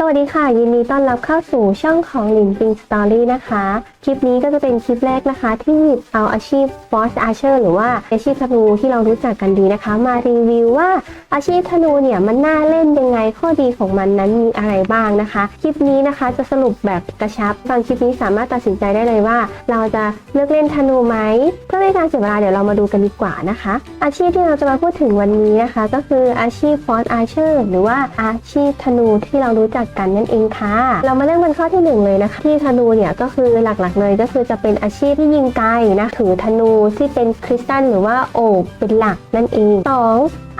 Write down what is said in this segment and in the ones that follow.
สวัสดีค่ะ ยินดีต้อนรับเข้าสู่ช่องของหลินปิงสตอรี่นะคะ คลิปนี้ก็จะเป็นคลิปแรกนะคะ ที่หยิบเอาอาชีพ Force Archer หรือว่าอาชีพธนูที่เรารู้จักกันดีนะคะ มารีวิวว่าอาชีพธนูเนี่ยมันน่าเล่นยังไงข้อดีของมันนั้นมีอะไรบ้างนะคะ คลิปนี้นะคะจะสรุปแบบกระชับฟังคลิปนี้สามารถตัดสินใจได้เลยว่า เราจะเลือกเล่นธนูไหมเพื่อไม่การเสียเวลาเดี๋ยวเรามาดูกันดีกว่านะคะ อาชีพที่เราจะมาพูดถึงวันนี้นะคะ ก็คืออาชีพ Force Archer หรือว่าอาชีพธนูที่เรารู้จักกันนั่นเองค่ะ เรามาเริ่มกันข้อที่หนึ่งเลยนะคะที่ธนูเนี่ยก็คือหลักๆเลยก็คือจะเป็นอาชีพที่ยิงไกลนะถือธนูที่เป็นคริสตัลหรือว่าโอบเป็นหลักนั่นเองสอง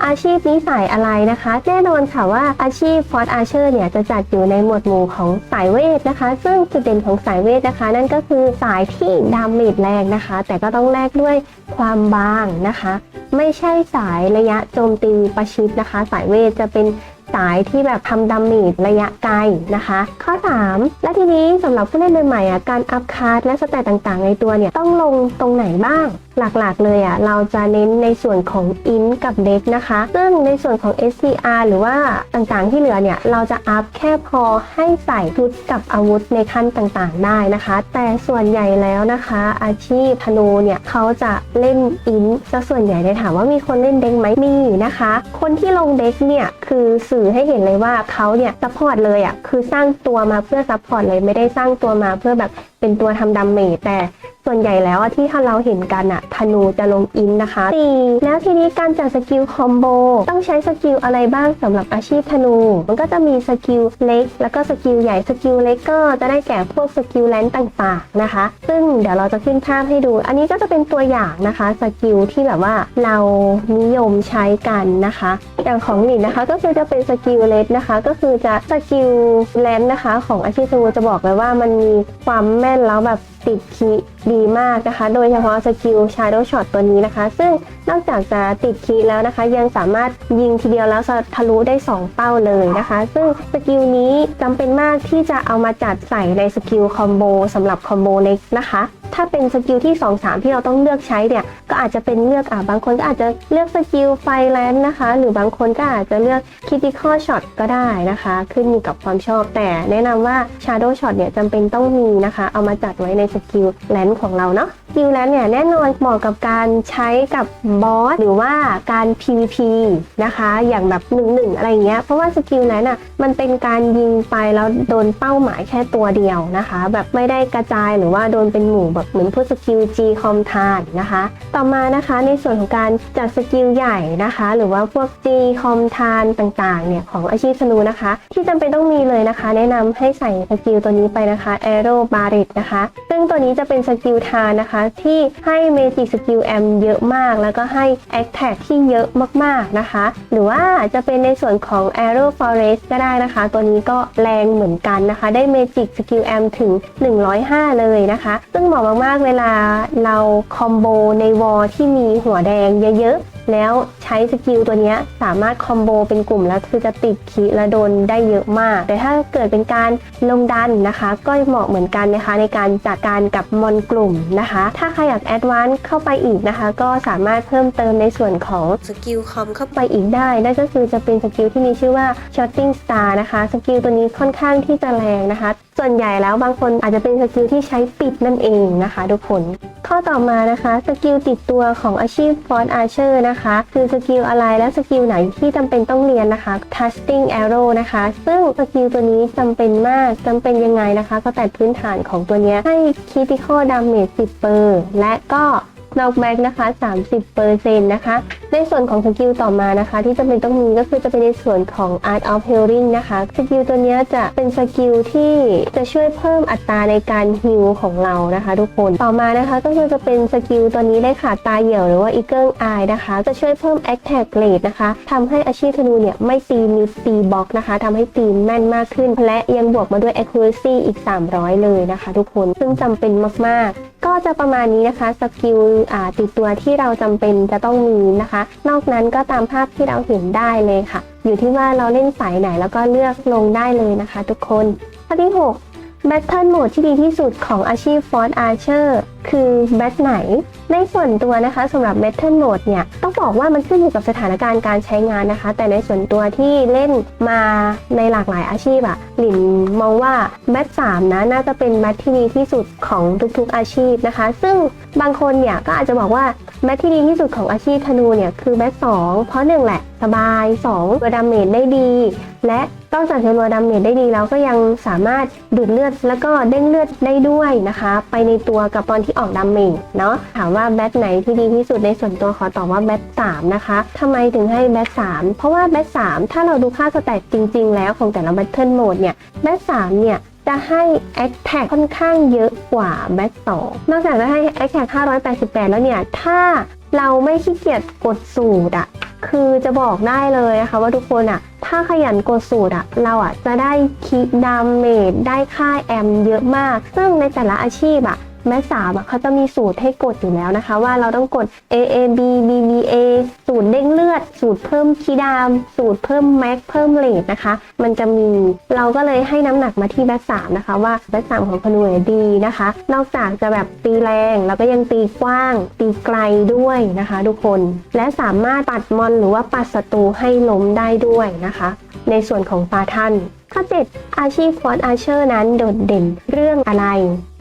อาชีพนี้สายอะไรนะคะ แน่นอนค่ะว่าอาชีพ Fort Archer เนี่ยจะจัดอยู่ในหมวดหมู่ของสายเวทนะคะ ซึ่งจุดเด่นของสายเวทนะคะ นั่นก็คือสายที่ดาเมจแรงนะคะ แต่ก็ต้องแลกด้วยความบางนะคะ ไม่ใช่สายระยะโจมตีประชิดนะคะ สายเวทจะเป็น สายที่แบบทำดาเมจระยะไกลนะคะ ข้อ 3 และทีนี้สำหรับผู้เล่นใหม่ๆอะการอัพคาร์ดและสแตตต่างๆ ในตัวเนี่ยต้องลงตรงไหนบ้าง หลักๆ เลยอะเราจะเน้นในส่วนของ in กับ deck นะคะ ซึ่งในส่วนของ SCR หรือว่าต่างๆที่เหลือเนี่ยเราจะอัพแค่พอให้ใส่ชุดกับอาวุธในขั้นต่างๆ ได้นะคะ แต่ส่วนใหญ่แล้วนะคะ อาชีพธนูเนี่ยเขาจะเล่น in ซะส่วนใหญ่เลยถามว่ามีคนเล่นเด็กไหมมีนะคะ คนที่ลงเด็กเนี่ยคือสื่อให้เห็นเลยว่าเขาเนี่ยซัพพอร์ตเลยอะคือสร้างตัวมาเพื่อซัพพอร์ตเลยไม่ได้สร้างตัวมาเพื่อแบบเป็นตัวทำดาเมจแต่ ส่วนใหญ่แล้วที่เราเห็นกันอะธนูจะลงอินนะคะ 4. แล้วทีนี้การจัดสกิลคอมโบต้องใช้สกิลอะไรบ้างสำหรับอาชีพธนู มันก็จะมีสกิลเล็ก แล้วก็สกิลใหญ่สกิลเล็กก็จะได้แก่พวกสกิลแลนต่างๆนะคะ ซึ่งเดี๋ยวเราจะขึ้นภาพให้ดู อันนี้ก็จะเป็นตัวอย่างนะคะสกิลที่แบบว่าเรานิยมใช้กันนะคะ อย่างของหลินนะคะ ก็คือจะเป็นสกิลเลสนะคะ ก็คือจะสกิลแลนนะคะ ของอาชีพธนูจะบอกเลยว่ามันมีความแม่นแล้วแบบติดคีดีมากนะคะ โดยเฉพาะสกิล Shadow Shot ตัวนี้นะคะ ซึ่งนอกจากจะติดคีแล้วนะคะ ยังสามารถยิงทีเดียวแล้วทะลุได้ 2 เป้าเลยนะคะ ซึ่งสกิลนี้จำเป็นมากที่จะเอามาจัดใส่ในสกิลคอมโบสำหรับคอมโบเล็กนะคะ ถ้าเป็นสกิลที่ 2 3 ที่เราต้องเลือกใช้เนี่ยก็อาจจะเป็นเลือกอ่าบางคนก็อาจจะเลือกสกิลไฟแลนด์นะคะ หรือบางคนก็อาจจะเลือกคิติคอช็อตก็ได้นะคะ ขึ้นอยู่กับความชอบแต่แนะนำว่า Shadow Shot เนี่ยจำเป็นต้องมีนะคะ เอามาจัดไว้ในสกิลแลนด์ของเราเนาะ กิลแลนด์เนี่ยแน่นอนเหมาะกับการใช้กับบอสหรือว่าการ PVP นะคะ อย่างแบบ1นึอะไรอย่างเงี้ยเพราะว่าสกิลนั้นอะมันเป็นการยิงไปแล้วโดนเป้าหมายแค่ตัวเดียวนะคะ แบบไม่ได้กระจายหรือว่าโดนเป็นหมู่แบบเหมือนพวกสกิล G คอมทานนะคะ ต่อมานะคะในส่วนของการจัดสกิลใหญ่นะคะ หรือว่าพวก G คอมทานต่างๆเนี่ยของอาชีพธนูนะคะ ที่จำเป็นต้องมีเลยนะคะ แนะนำให้ใส่สกิลตัวนี้ไปนะคะ Arrow b a r r e t นะคะ ซึ่งตัวนี้จะเป็นสกิลทานนะคะที่ให้เมจิกสกิลแอมเยอะมาก แล้วก็ให้แอคแท็กที่เยอะมากๆนะคะ หรือว่าจะเป็นในส่วนของ Arrow Forest ก็ได้นะคะ ตัวนี้ก็แรงเหมือนกันนะคะ ได้เมจิกสกิลแอมถึง 105 เลยนะคะ ซึ่งเหมาะมากๆเวลาเราคอมโบในวอที่มีหัวแดงเยอะๆ แล้ว ช้สกิลตัวเนี้ยสามารถคอมโบเป็นกลุ่มแล้วคือจะติดคีย์และโดนได้เยอะมาก แต่ถ้าเกิดเป็นการลงดันนะคะ ก็เหมาะเหมือนกันนะคะ ในการจัดการกับมอนกลุ่มนะคะ ถ้าใครอยากแอดวานซ์เข้าไปอีกนะคะ ก็สามารถเพิ่มเติมในส่วนของสกิลคอมเข้าไปอีกได้นั่นก็คือจะเป็นสกิลที่มีชื่อว่า Shotting Star นะคะสกิลตัวนี้ค่อนข้างที่จะแรงนะคะส่วนใหญ่แล้วบางคนอาจจะเป็นสกิลที่ใช้ปิดนั่นเองนะคะทุกคน ข้อต่อมานะคะสกิลติดตัวของอาชีพ Fort Archer นะคะ คือสกิลอะไรและสกิลไหนที่จำเป็นต้องเรียนนะคะ Testing Arrow นะคะ ซึ่งสกิลตัวนี้จำเป็นมากจำเป็นยังไงนะคะ ก็แต่พื้นฐานของตัวนี้ให้ Critical Damage 10เปอร์และก็ นอกแม็กนะคะ 30%นะคะ ในส่วนของสกิลต่อมานะคะ ที่จำเป็นต้องมีก็คือจะเป็นในส่วนของ Art of Healing นะคะสกิลตัวนี้จะเป็นสกิลที่จะช่วยเพิ่มอัตราในการฮิลของเรานะคะทุกคนต่อมานะคะก็คือจะเป็นสกิลตัวนี้ได้ค่ะตาเหี่ยวหรือว่า Eagle Eye นะคะ จะช่วยเพิ่ม Attack Rate นะคะทำให้อาชีพธนูเนี่ยไม่ตีมิดตีบล็อกนะคะทำให้ตีแม่นมากขึ้น และยังบวกมาด้วย Accuracy อีก 300 เลยนะคะ ทุกคนซึ่งจำเป็นมากๆ ก็จะประมาณนี้นะคะสกิลติดตัวที่เราจำเป็นจะต้องมีนะคะ นอกนั้นก็ตามภาพที่เราเห็นได้เลยค่ะ อยู่ที่ว่าเราเล่นสายไหนแล้วก็เลือกลงได้เลยนะคะ ทุกคนข้อที่ 6 Battle Mode ที่ดีที่สุดของอาชีพ Force Archer คือแบทไหน ในส่วนตัวนะคะสำหรับ Battle Mode เนี่ย ต้องบอกว่ามันขึ้นอยู่กับสถานการณ์การใช้งานนะคะ แต่ในส่วนตัวที่เล่นมาในหลากหลายอาชีพอะหลินมองว่าแบท3นะน่าจะเป็นแบทที่ดีที่สุดของทุกๆอาชีพนะคะ ซึ่งบางคนเนี่ยก็อาจจะบอกว่าแบทที่ดีที่สุดของอาชีพธนูเนี่ยคือแบท2เพราะหนึ่งแหละสบาย2ตัวดาเมจได้ดี และ ต้องจากจะรัวดาเมจได้ดีแล้วก็ยังสามารถดูดเลือดแล้วก็เด้งเลือดได้ด้วยนะคะ ไปในตัวกับตอนที่ออกดาเมจเนาะถามว่าแบทไหนที่ดีที่สุดในส่วนตัวขอตอบว่าแบท3นะคะทำไมถึงให้แบท3เพราะว่าแบท3ถ้าเราดูค่าสแตทจริง ๆ แล้วของแต่ละแบทเทิลโหมดเนี่ยแบท3เนี่ยจะให้ a t t a c ค่อนข้างเยอะกว่าแบท2นอกจากจะให้ a t t a c 588 แล้วเนี่ย ถ้า เราไม่ขี้เกียจกดสูตรอะคือจะบอกได้เลยนะคะว่าทุกคนอะถ้าขยันกดสูตรอะเราอะจะได้คิดดาเมดได้ค่าแอมเยอะมาก ซึ่งในแต่ละอาชีพอะ แม้สามเขาจะมีสูตรให้กดอยู่แล้วนะคะ ว่าเราต้องกด A A B B B A สูตรเด้งเลือด สูตรเพิ่มคีดาม สูตรเพิ่มแม็กเพิ่มเลทนะคะ มันจะมีเราก็เลยให้น้ำหนักมาที่แบ็คสามนะคะ ว่าแบ็คสามของพนุยดีนะคะ นอกจากจะแบบตีแรงแล้วก็ยังตีกว้าง ตีไกลด้วยนะคะ ทุกคน และสามารถปัดมอนหรือว่าปัดศัตรูให้ล้มได้ด้วยนะคะ ในส่วนของปาทัน ข้อ7อาชีพฟอร์อาเชอร์นั้นโดดเด่นเรื่องอะไร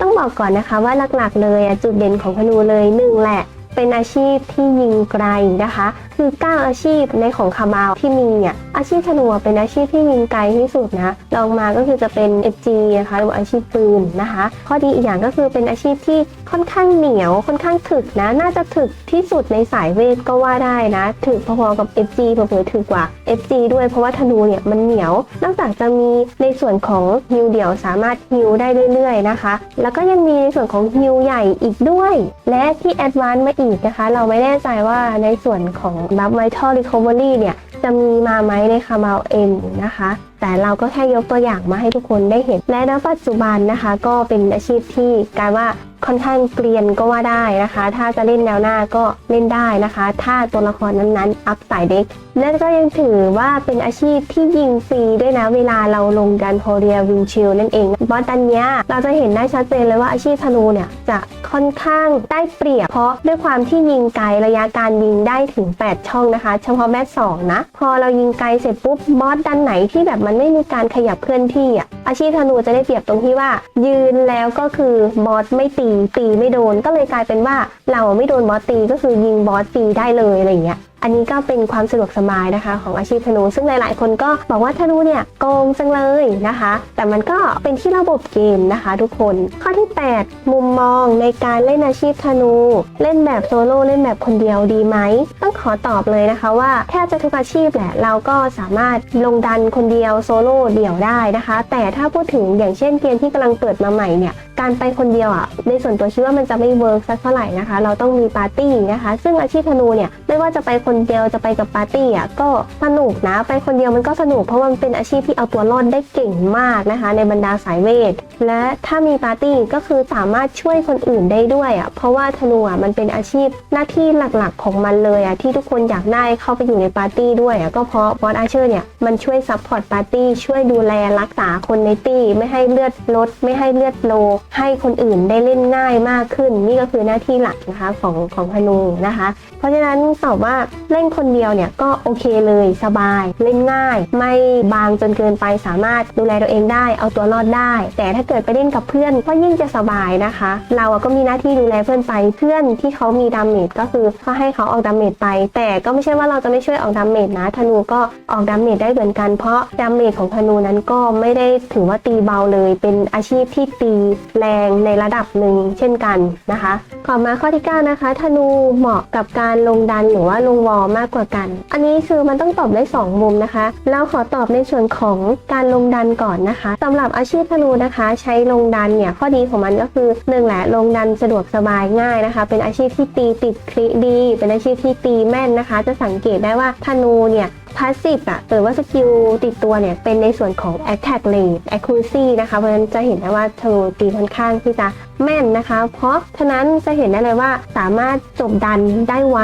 ต้องบอกก่อนนะคะว่าหลักๆเลยจุดเด่นของพนูเลยหนึ่งแหละ เป็นอาชีพที่ยิงไกลนะคะ คือ 9 อาชีพในของคาบาวที่มีเนี่ย อาชีพธนูเป็นอาชีพที่ยิงไกลที่สุดนะลองมาก็คือจะเป็น FG นะคะหรือว่าอาชีพปืนนะคะ ข้อดีอีกอย่างก็คือเป็นอาชีพที่ค่อนข้างเหนียวค่อนข้างถึกนะ น่าจะถึกที่สุดในสายเวทก็ว่าได้นะ ถึกพอๆกับ FG เผลอๆถึกกว่า FG ด้วยเพราะว่าธนูเนี่ยมันเหนียว นอกจากจะมีในส่วนของฮิวเดี่ยวสามารถฮิวได้เรื่อยๆนะคะ แล้วก็ยังมีในส่วนของฮิวใหญ่อีกด้วย และที่แอดวานซ์มาอีกนะคะ เราไม่แน่ใจว่าในส่วนของบัฟไวท์ทอลรีคอเวอรี่เนี่ยจะมีมาไหมในคาราเอ็นนะคะ แต่เราก็แค่ยกตัวอย่างมาให้ทุกคนได้เห็น และณปัจจุบันนะคะ ก็เป็นอาชีพที่การว่า ค่อนข้างเกรียนก็ว่าได้นะคะ ถ้าจะเล่นแนวหน้าก็เล่นได้นะคะ ถ้าตัวละครนั้นๆ อัพสายเด็ก และก็ยังถือว่าเป็นอาชีพที่ยิงฟรีด้วยนะเวลาเราลงดันโพเรียวินชิลนั่นเอง บอสอันเนี้ยเราจะเห็นได้ชัดเจนเลยว่าอาชีพธนูเนี่ยจะค่อนข้างได้เปรียบเพราะด้วยความที่ยิงไกลระยะการยิงได้ถึง 8 ช่องนะคะ เฉพาะแมตสองนะ พอเรายิงไกลเสร็จปุ๊บบอสดันไหนที่แบบมันไม่มีการขยับเคลื่อนที่อะอาชีพธนูจะได้เปรียบตรงที่ว่า ยืนแล้วก็คือบอสไม่ตีตีไม่โดนก็เลยกลายเป็นว่าเราไม่โดนบอสตีก็คือยิงบอสตีได้เลยอะไรเงี้ย อันนี้ก็เป็นความสะดวกสบายนะคะ ของอาชีพธนู ซึ่งหลาย ๆ คนก็บอกว่าธนูเนี่ยโกงจังเลยนะคะ แต่มันก็เป็นที่ระบบเกมนะคะ ทุกคน ข้อที่ 8 มุมมองในการเล่นอาชีพธนู เล่นแบบโซโล่เล่นแบบคนเดียวดีไหมต้องขอตอบเลยนะคะว่าแทบจะทุกอาชีพแหละเราก็สามารถลงดันคนเดียวโซโล่เดี่ยวได้นะคะ แต่ถ้าพูดถึงอย่างเช่นเกมที่กำลังเปิดมาใหม่เนี่ยการไปคนเดียวอะในส่วนตัวคิดว่ามันจะไม่เวิร์กสักเท่าไหร่นะคะ เราต้องมีปาร์ตี้นะคะ ซึ่งอาชีพธนูเนี่ยไม่ว่าจะไปคนเดียวจะไปกับปาร์ตี้อะก็สนุกนะ ไปคนเดียวมันก็สนุกเพราะมันเป็นอาชีพที่เอาตัวรอดได้เก่งมากนะคะ ในบรรดาสายเวท และถ้ามีปาร์ตี้ก็คือสามารถช่วยคนอื่นได้ด้วยอะเพราะว่าธนูอะมันเป็นอาชีพหน้าที่หลักๆของมันเลยอะที่ทุกคนอยากได้เข้าไปอยู่ในปาร์ตี้ด้วยอะก็เพราะบอสอาเชอร์เนี่ยมันช่วยซัพพอร์ตปาร์ตี้ช่วยดูแลรักษาคนในตี้ ไม่ให้เลือดลด ไม่ให้เลือดโล ให้คนอื่นได้เล่นง่ายมากขึ้น นี่ก็คือหน้าที่หลักนะคะของของธนูนะคะ เพราะฉะนั้นตอบว่าเล่นคนเดียวเนี่ยก็โอเคเลยสบาย เล่นง่าย ไม่บางจนเกินไปสามารถดูแลตัวเองได้ เอาตัวรอดได้ แต่ถ้าเกิดไปเล่นกับเพื่อนก็ยิ่งจะสบายนะคะ เราอะก็มีหน้าที่ดูแลเพื่อนไปเพื่อนที่เขามีดาเมจก็คือก็ให้เขาออกดาเมจไป แต่ก็ไม่ใช่ว่าเราจะไม่ช่วยออกดาเมจนะธนูก็ออกดาเมจได้เหมือนกันเพราะดาเมจของธนูนั้นก็ไม่ได้ถือว่าตีเบาเลย เป็นอาชีพที่ตีแรงในระดับหนึ่งเช่นกันนะคะต่อมาข้อที่ 9 นะคะธนูเหมาะกับการลงดันหรือว่าลงวอลมากกว่ากัน อันนี้คือมันต้องตอบได้ 2 มุมนะคะ เราขอตอบในส่วนของการลงดันก่อนนะคะสำหรับอาชีพธนูนะคะ ใช้ลงดันเนี่ยข้อดีของมันก็คือหนึ่งแหละลงดันสะดวกสบายง่ายนะคะ เป็นอาชีพที่ตีติดคลิดี เป็นอาชีพที่ตีแม่นนะคะ จะสังเกตได้ว่าธนูเนี่ย พาสซีฟอะหรือว่าสกิลติดตัวเนี่ย เป็นในส่วนของ attack rate accuracy นะคะ เพราะฉะนั้นจะเห็นได้ว่าธนูตีค่อนข้างที่จะแม่นนะคะ เพราะฉะนั้นจะเห็นได้เลยว่าสามารถจบดันได้ไว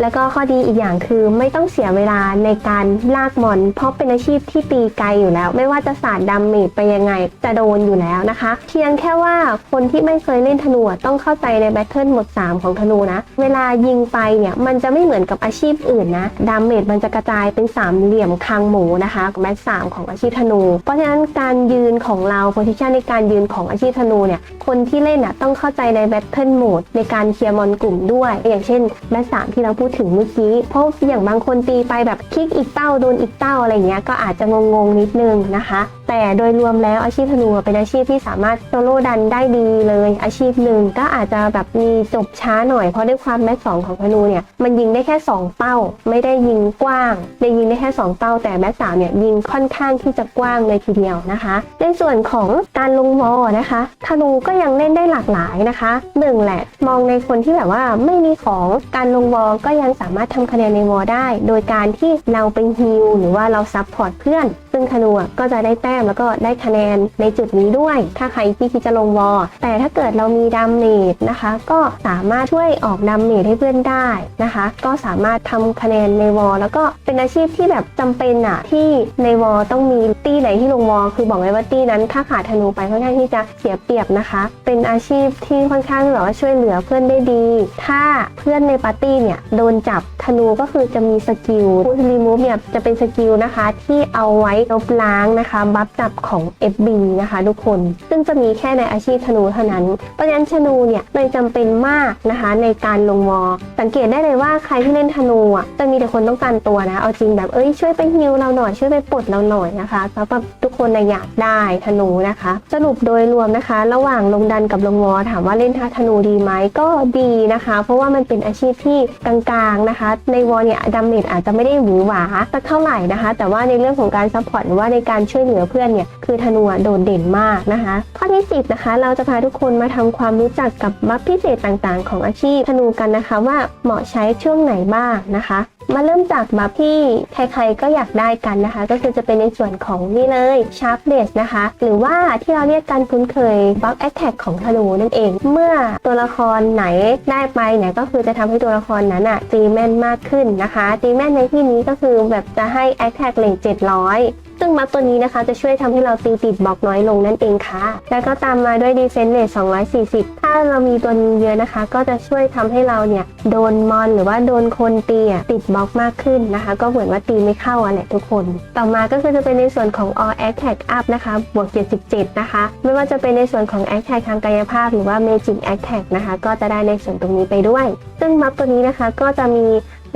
แล้วก็ข้อดีอีกอย่างคือไม่ต้องเสียเวลาในการลากมอน เพราะเป็นอาชีพที่ตีไกลอยู่แล้ว ไม่ว่าจะสาดดาเมจไปยังไงจะโดนอยู่แล้วนะคะ เพียงแค่ว่าคนที่ไม่เคยเล่นธนูต้องเข้าใจในแบทเทิลหมด 3 ของธนูนะ เวลายิงไปเนี่ยมันจะไม่เหมือนกับอาชีพอื่นนะดาเมจมันจะกระจายเป็นสามเหลี่ยมคางหมูนะคะแบทสามของอาชีพธนู เพราะฉะนั้นการยืนของเราโพซิชันในการยืนของอาชีพธนูเนี่ยคนที่เล่นอะต้องเข้าใจในแบทเทิลโหมดในการเคลียร์มอนกลุ่มด้วย อย่างเช่นแบทสามที่เราพูดถึงเมื่อกี้ เพราะอย่างบางคนตีไปแบบคลิกอีกเต้าโดนอีกเต้าอะไรเงี้ยก็อาจจะงงๆนิดนึงนะคะ แต่โดยรวมแล้วอาชีพธนูเป็นอาชีพที่สามารถโซโล่ดันได้ดีเลย อาชีพหนึ่งก็อาจจะแบบมีจบช้าหน่อยเพราะด้วยความแม็กสองของธนูเนี่ยมันยิงได้แค่ 2 เป้า ไม่ได้ยิงกว้างได้ยิงได้แค่2เป้าแต่แม็กสามเนี่ยยิงค่อนข้างที่จะกว้างเลยทีเดียวนะคะ ในส่วนของการลงมอนะคะธนูก็ยังเล่นได้หลากหลายนะคะหนึ่งแหละมองในคนที่แบบว่าไม่มีของการลงวอก็ยังสามารถทำคะแนนในวอได้ โดยการที่เราเป็นฮิลหรือว่าเราซับพอร์ตเพื่อน ซึ่งธนูก็จะได้แต้มแล้วก็ได้คะแนนในจุดนี้ด้วย ถ้าใครที่คิดจะลงวอลแต่ถ้าเกิดเรามีดาเมจนะคะ ก็สามารถช่วยออกดาเมจให้เพื่อนได้นะคะ ก็สามารถทำคะแนนในวอลแล้วก็เป็นอาชีพที่แบบจำเป็นอะที่ในวอลต้องมีตี้ไหนที่ลงวอลคือบอกเลยว่าตี้นั้น ถ้าขาดธนูไปค่อนข้างที่จะเสียเปรียบนะคะ เป็นอาชีพที่ค่อนข้างแบบว่าช่วยเหลือเพื่อนได้ดี ถ้าเพื่อนในปาร์ตี้เนี่ยโดนจับธนูก็คือจะมีสกิลพูดรีมูฟเนี่ยจะเป็นสกิลนะคะที่เอาไว้ลบล้างนะคะบัฟจับของ FB นะคะทุกคน ซึ่งจะมีแค่ในอาชีพธนูเท่านั้น เพราะฉะนั้นธนูเนี่ยเลยจำเป็นมากนะคะในการลงวอสังเกตได้เลยว่าใครที่เล่นธนูอะจะมีแต่คนต้องการตัวนะ เอาจริงแบบเอ้ยช่วยไปฮิวเราหน่อยช่วยไปปลดเราหน่อยนะคะเพราะแบบทุกคนนอยากได้ธนูนะคะ สรุปโดยรวมนะคะ ระหว่างลงดันกับลงวอถามว่าเล่นท่าธนูดีไหมก็ดีนะคะ เพราะว่ามันเป็นอาชีพที่กลางๆนะคะ ในวอเนี่ยดาเมจอาจจะไม่ได้หวือหวาสักเท่าไหร่นะคะ แต่ว่าในเรื่องของการซัพขวัญว่าในการช่วยเหลือเพื่อนเนี่ยคือธนูโดดเด่นมากนะคะ ข้อที่ 10 นะคะ เราจะพาทุกคนมาทำความรู้จักกับบัฟพิเศษต่างๆ ของอาชีพธนูกันนะคะว่าเหมาะใช้ช่วงไหนบ้างนะคะ มาเริ่มจากบัฟที่ใครๆก็อยากได้กันนะคะ ก็คือจะเป็นในส่วนของนี่เลย s h a r p n e s นะคะ หรือว่าที่เราเรียกกันคุ้นเคยบัฟ Attack ของธนูนั่นเอง เมื่อตัวละครไหนได้ไปเนี่ยก็คือจะทำให้ตัวละครนั้นอะตีแม่นมากขึ้นนะคะ ตีแม่นในที่นี้ก็คือแบบจะให้ Attack เลท700 ซึ่งบัฟตัวนี้นะคะจะช่วยทำให้เราตีติดบล็อกน้อยลงนั่นเองค่ะ แล้วก็ตามมาด้วย Defense Rate 240 ถ้าเรามีตัวนี้เยอะนะคะ ก็จะช่วยทำให้เราเนี่ยโดนมอนหรือว่าโดนคนตีติดบล็อกมากขึ้นนะคะ ก็เหมือนว่าตีไม่เข้าอะแหละทุกคน ต่อมาก็คือจะเป็นในส่วนของ All Attack Up นะคะบวก 77 นะคะ ไม่ว่าจะเป็นในส่วนของ Attack ทางกายภาพ หรือว่า Magic Attack นะคะ ก็จะได้ในส่วนตรงนี้ไปด้วย ซึ่งบัฟตัวนี้นะคะก็จะมี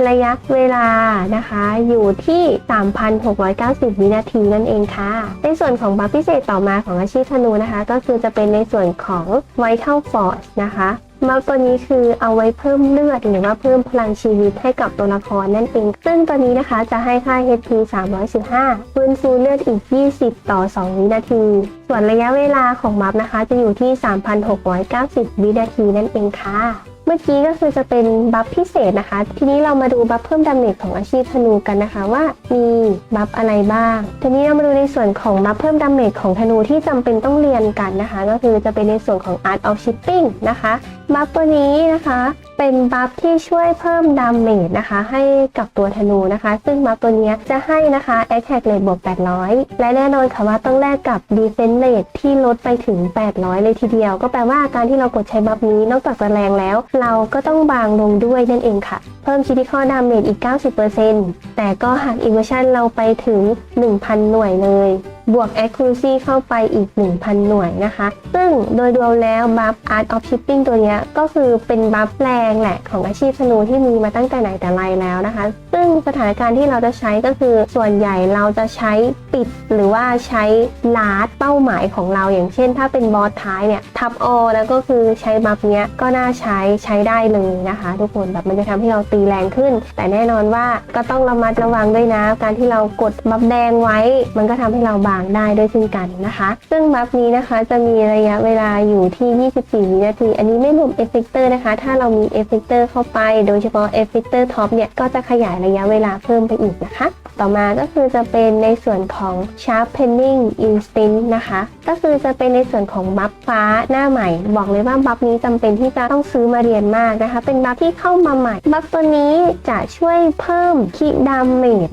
ระยะเวลานะคะอยู่ที่ 3,690 วินาทีนั่นเองค่ะ ในส่วนของบัฟพิเศษต่อมาของอาชีพธนูนะคะ ก็คือจะเป็นในส่วนของ Vital Force นะคะบัฟตัวนี้คือเอาไว้เพิ่มเลือดหรือว่าเพิ่มพลังชีวิตให้กับตัวละครนั่นเอง ซึ่งตัวนี้นะคะจะให้ค่า HP 315ฟื้นฟูเลือดอีก 20 ต่อ 2 วินาที ส่วนระยะเวลาของบัฟนะคะจะอยู่ที่ 3,690 วินาทีนั่นเองค่ะ เมื่อกี้ก็คือจะเป็นบัฟพิเศษนะคะ ทีนี้เรามาดูบัฟเพิ่มดาเมจของอาชีพธนูกันนะคะว่ามีบัฟอะไรบ้าง ทีนี้เรามาดูในส่วนของบัฟเพิ่มดาเมจของธนูที่จำเป็นต้องเรียนกันนะคะ ก็คือจะเป็นในส่วนของ Art of Shipping นะคะบัฟตัวนี้นะคะเป็นบัฟที่ช่วยเพิ่มดาเมจนะคะ ให้กับตัวธนูนะคะ ซึ่งบัฟตัวนี้จะให้นะคะ Attack Rate บวก 800 และแน่นอนค่ะว่าต้องแลกกับ Defense Rate ที่ลดไปถึง 800 เลยทีเดียว ก็แปลว่าการที่เรากดใช้บัฟนี้นอกจากจะแรงแล้ว เราก็ต้องบางลงด้วยนั่นเองค่ะ เพิ่ม Critical Damage อีก 90%แต่ก็หัก Evasion เราไปถึง 1,000 หน่วยเลย บวก accuracy เข้าไปอีก 1,000 หน่วยนะคะ ซึ่งโดยรวมแล้วบัฟ art of shipping ตัวนี้ก็คือเป็นบัฟแรงแหละของอาชีพธนูที่มีมาตั้งแต่ไหนแต่ไรแล้วนะคะ ซึ่งสถานการณ์ที่เราจะใช้ก็คือส่วนใหญ่เราจะใช้ปิดหรือว่าใช้ลาดเป้าหมายของเราอย่างเช่น ถ้าเป็นบอสท้ายเนี่ยทับอแล้วก็คือใช้บัฟเนี้ยก็น่าใช้ใช้ได้เลยนะคะ ทุกคนแบบมันจะทำให้เราตีแรงขึ้น แต่แน่นอนว่าก็ต้องระมัดระวังด้วยนะ การที่เรากดบัฟแดงไว้ มันก็ทำให้เราบางได้ด้วยเช่นกันนะคะ ซึ่งบัฟนี้นะคะจะมีระยะเวลาอยู่ที่ 24 วินาที อันนี้ไม่รวมเอฟเฟกเตอร์นะคะ ถ้าเรามีเอฟเฟกเตอร์เข้าไป โดยเฉพาะเอฟเฟกเตอร์ท็อปเนี่ย ก็จะขยายระยะเวลาเพิ่มไปอีกนะคะ ต่อมาก็คือจะเป็นในส่วนของ Sharpening Instinct นะคะ ก็คือจะเป็นในส่วนของบัฟฟ้าหน้าใหม่ บอกเลยว่าบัฟนี้จำเป็นที่จะต้องซื้อมาเรียนมากนะคะ เป็นบัฟที่เข้ามาใหม่ บัฟตัวนี้จะช่วยเพิ่มคิดาเมจ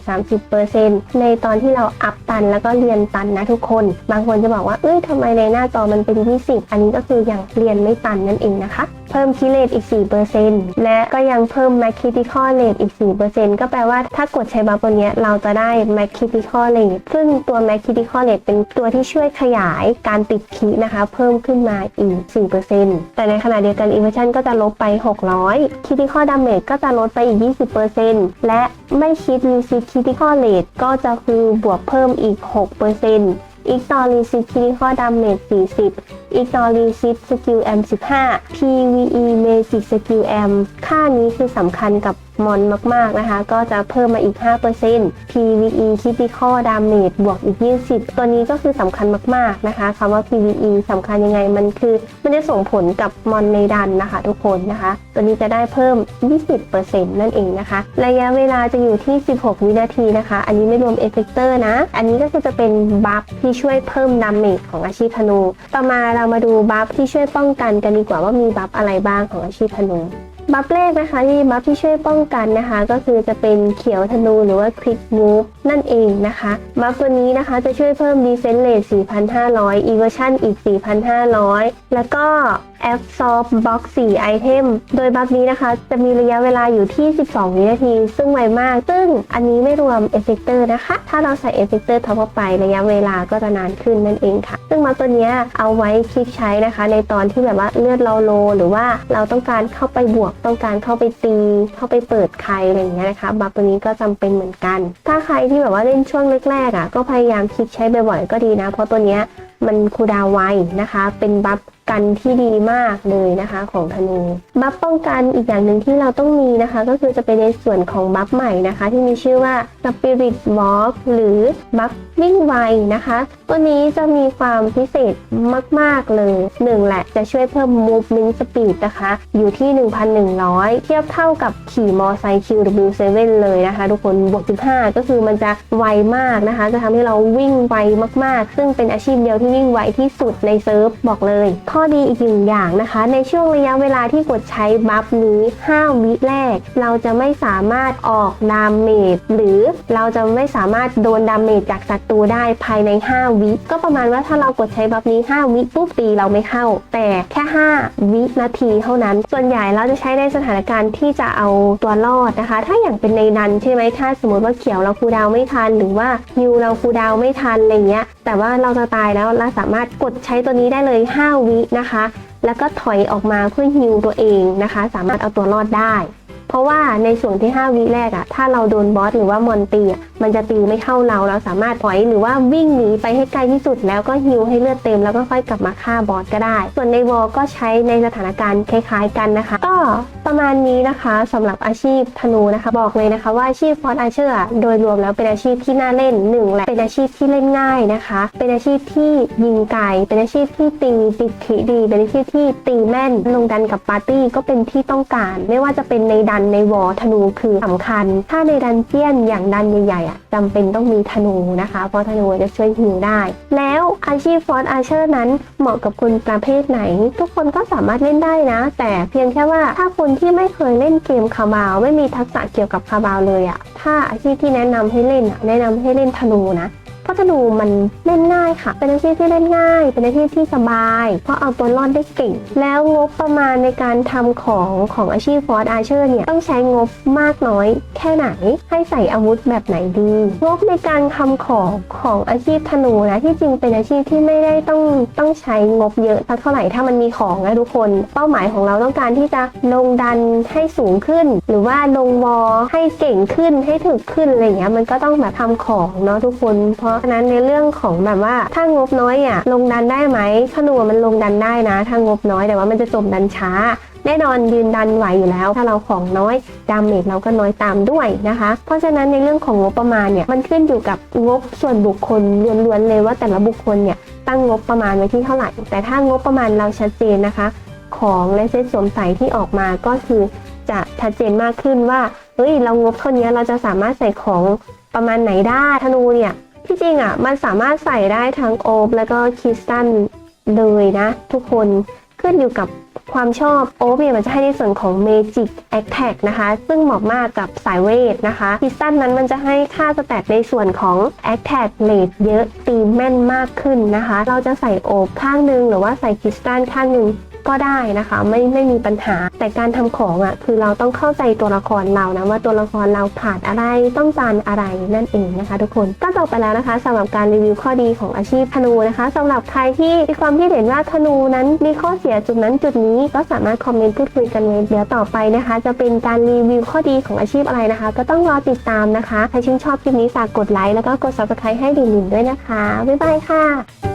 30%ในตอนที่เราอัพตันแล้วก็เรียนตันนะทุกคน บางคนจะบอกว่าเอ้ยทำไมในหน้าจอมันเป็น 20 อันนี้ก็คืออยังเรียนไม่ตันนั่นเองนะคะ เพิ่มคีเลตอีก 4%และก็ยังเพิ่มแมคคิติคอเลตอีก 4%ก็แปลว่าถ้ากดใช้บัฟตัวนี้เราจะได้แมคคิติคอเลตซึ่งตัวแมคคิติคอเลตเป็นตัวที่ช่วยขยายการติดคีนะคะเพิ่มขึ้นมาอีก 4%แต่ในขณะเดียวกันอีเวชั่นก็จะลบไป 600คิติคอดามเมจก็จะลดไปอีก 20%และไม่คิดรีซิคิติคอเลตก็จะคือบวกเพิ่มอีก 6%อีกต่อนรีซิคิติคอดามเมจ40 Ignoring Shift Skill M 15 PVE Magic Skill M ค่านี้คือสำคัญกับมอนมาก ๆ นะคะ ก็จะเพิ่มมาอีก 5% PVE Critical Damage บวกอีก 20 ตัวนี้ก็คือสำคัญมาก ๆ นะคะคำว่า PVE สำคัญยังไงมันคือ มันจะส่งผลกับมอนในดันนะคะ ทุกคนนะคะ ตัวนี้จะได้เพิ่ม 20%นั่นเองนะคะ ระยะเวลาจะอยู่ที่ 16 วินาทีนะคะ อันนี้ไม่รวมเอฟเฟกเตอร์นะ อันนี้ก็คือจะเป็นบัฟที่ช่วยเพิ่มดาเมจของอาชีพธนู ต่อมาเรามาดูบัฟที่ช่วยป้องกันกันดีกว่าว่ามีบัฟอะไรบ้างของอาชีพธนูบัฟแรกนะคะที่บัฟที่ช่วยป้องกันนะคะ ก็คือจะเป็นเขียวธนูหรือว่าคลิกมูฟนั่นเองนะคะบัฟตัวนี้นะคะจะช่วยเพิ่ม defense rate 4,500 อีเวอร์ชันอีก 4,500 แล้วก็ absorb box 4ไอเทมโดยบัฟนี้นะคะ จะมีระยะเวลาอยู่ที่ 12 วินาที ซึ่งไวมาก ซึ่งอันนี้ไม่รวมเอฟเฟกเตอร์นะคะ ถ้าเราใส่เอฟเฟกเตอร์ท็อปเข้าไประยะเวลาก็จะนานขึ้นนั่นเองค่ะ ซึ่งบัฟตัวนี้เอาไว้คลิกใช้นะคะ ในตอนที่แบบว่าเลือดเราโล หรือว่าเราต้องการเข้าไปบวก ต้องการเข้าไปตี เข้าไปเปิดใครอะไรอย่างเงี้ยนะคะ บัฟตัวนี้ก็จำเป็นเหมือนกัน ถ้าใครที่แบบว่าเล่นช่วงแรกๆอะ ก็พยายามคลิกใช้บ่อยๆก็ดีนะ เพราะตัวเนี้ยมันคูดาวไวนะคะ เป็นบัฟ กันที่ดีมากเลยนะคะของธนูบัฟป้องกันอีกอย่างหนึ่งที่เราต้องมีนะคะ ก็คือจะเป็นในส่วนของบัฟใหม่นะคะ ที่มีชื่อว่า Spirit Walk หรือบัฟวิ่งไวนะคะ ตัวนี้จะมีความพิเศษมาก ๆ เลยหนึ่งแหละจะช่วยเพิ่ม movement speed นะคะ อยู่ที่ 1,100 เทียบเท่ากับขี่มอไซค์ QW7 เลยนะคะ ทุกคนบวก15 ก็คือมันจะไวมากนะคะ จะทำให้เราวิ่งไวมากๆ ซึ่งเป็นอาชีพเดียวที่วิ่งไวที่สุดในเซิร์ฟบอกเลยข้อข้อดีอีกหนึ่งอย่างนะคะ ในช่วงระยะเวลาที่กดใช้บัฟนี้ 5 วิแรก เราจะไม่สามารถออกดาเมจหรือเราจะไม่สามารถโดนดาเมจจากศัตรูได้ภายใน 5 วิ ก็ประมาณว่าถ้าเรากดใช้บัฟนี้ 5 วิปุ๊บตีเราไม่เข้า แต่แค่ 5 วินาทีเท่านั้น ส่วนใหญ่เราจะใช้ในสถานการณ์ที่จะเอาตัวรอดนะคะ ถ้าอย่างเป็นในดันใช่ไหมถ้าสมมติว่าเขียวเราคูดาวไม่ทัน หรือว่าฮิวเราคูดาวไม่ทันอะไรเงี้ย แต่ว่าเราจะตายแล้วเราสามารถกดใช้ตัวนี้ได้เลย 5 วินะคะ แล้วก็ถอยออกมาเพื่อฮิวตัวเองนะคะ สามารถเอาตัวรอดได้ เพราะว่าในส่วนที่ 5 วิแรกอะถ้าเราโดนบอสหรือว่ามอนตีอะมันจะตีไม่เข้าเราเราสามารถถอยหรือว่าวิ่งหนีไปให้ไกลที่สุด แล้วก็ฮิวให้เลือดเต็มแล้วก็ค่อยกลับมาฆ่าบอสก็ได้ ส่วนในวอลก็ใช้ในสถานการณ์คล้าย ๆ กันนะคะ ก็ประมาณนี้นะคะสำหรับอาชีพธนูนะคะบอกเลยนะคะ ว่าอาชีพฟอร์ดอาเชอร์โดยรวมแล้วเป็นอาชีพที่น่าเล่นหนึ่งแหละเป็นอาชีพที่เล่นง่ายนะคะ เป็นอาชีพที่ยิงไกลเป็นอาชีพที่ตีติดขีดีเป็นอาชีพที่ตีแม่นลงดันกับปาร์ตี้ก็เป็นที่ต้องการ ไม่ว่าจะเป็นในดันในวอลธนูคือสำคัญ ถ้าในดันเจียนอย่างดันใหญ่ๆอะจำเป็นต้องมีธนูนะคะ เพราะธนูจะช่วยฮิวได้ แล้วอาชีพฟอร์อาเชอร์นั้นเหมาะกับคนประเภทไหน ทุกคนก็สามารถเล่นได้นะ แต่เพียงแค่ว่าถ้าคนที่ไม่เคยเล่นเกมคาบาว ไม่มีทักษะเกี่ยวกับคาบาวเลยอะถ้าอาชีพที่แนะนำให้เล่นแนะนำให้เล่นธนูนะ เพราะธนูมันเล่นง่ายค่ะ เป็นอาชีพที่เล่นง่าย เป็นอาชีพที่สบาย เพราะเอาตัวรอดได้เก่ง แล้วงบประมาณในการทำของของอาชีพฟอร์ดอาเชอร์เนี่ย ต้องใช้งบมากน้อย แค่ไหน ให้ใส่อาวุธแบบไหนดี งบในการทำของของอาชีพธนูนะ ที่จริงเป็นอาชีพที่ไม่ได้ต้องต้องใช้งบเยอะสักเท่าไหร่ ถ้ามันมีของนะทุกคน เป้าหมายของเราต้องการที่จะลงดันให้สูงขึ้น หรือว่าลงวอให้เก่งขึ้น ให้ถึกขึ้น อะไรอย่างเงี้ย มันก็ต้องแบบทำของเนาะทุกคน เพราะะฉะนั้นในเรื่องของแบบว่าถ้างบน้อยอะลงดันได้ไหมธนูมันลงดันได้นะ ถ้างบน้อยแต่ว่ามันจะจมดันช้า แน่นอนยืนดันไหวอยู่แล้ว ถ้าเราของน้อยดาเมจเราก็น้อยตามด้วยนะคะ เพราะฉะนั้นในเรื่องของงบประมาณเนี่ยมันขึ้นอยู่กับงบส่วนบุคคลล้วนๆเลยว่าแต่ละบุคคลเนี่ยตั้งงบประมาณไว้ที่เท่าไหร่ แต่ถ้างบประมาณเราชัดเจนนะคะ ของและเซ็ตสวมใส่ที่ออกมาก็คือจะชัดเจนมากขึ้นว่าเฮ้ยเรางบเท่านี้เราจะสามารถใส่ของประมาณไหนได้ธนูเนี่ย ที่จริงอะมันสามารถใส่ได้ทั้งโอบแล้วก็คริสตัลเลยนะ ทุกคนขึ้นอยู่กับความชอบโอบเนี่ยมันจะให้ในส่วนของ Magic Attack นะคะ ซึ่งเหมาะมากกับสายเวทนะคะคริสตัลนั้นมันจะให้ค่าสแตทในส่วนของ Attack Rate เยอะตีแม่นมากขึ้นนะคะ เราจะใส่โอบข้างหนึงหรือว่าใส่คริสตัลข้างหนึง ก็ได้นะคะ ไม่ไม่มีปัญหา แต่การทำของอะ่ะคือเราต้องเข้าใจตัวละครเรานะว่าตัวละครเราขาดอะไรต้องการอะไรนั่นเองนะคะ ทุกคนก็จบไปแล้วนะคะสำหรับการรีวิวข้อดีของอาชีพธนูนะคะสำหรับใครที่มีความคิดเห็นว่าธนูนั้นมีข้อเสียจุดนั้นจุดนี้ก็สามารถคอมเมนต์พูดคุยกันไว้เดี๋ยวต่อไปนะคะ จะเป็นการรีวิวข้อดีของอาชีพอะไรนะคะ ก็ต้องรอติดตามนะคะใครชื่นชอบคลิปนี้ฝากกดไลค์แล้วก็กด subscribe ให้ดินๆด้วยนะคะบ๊ายบายค่ะ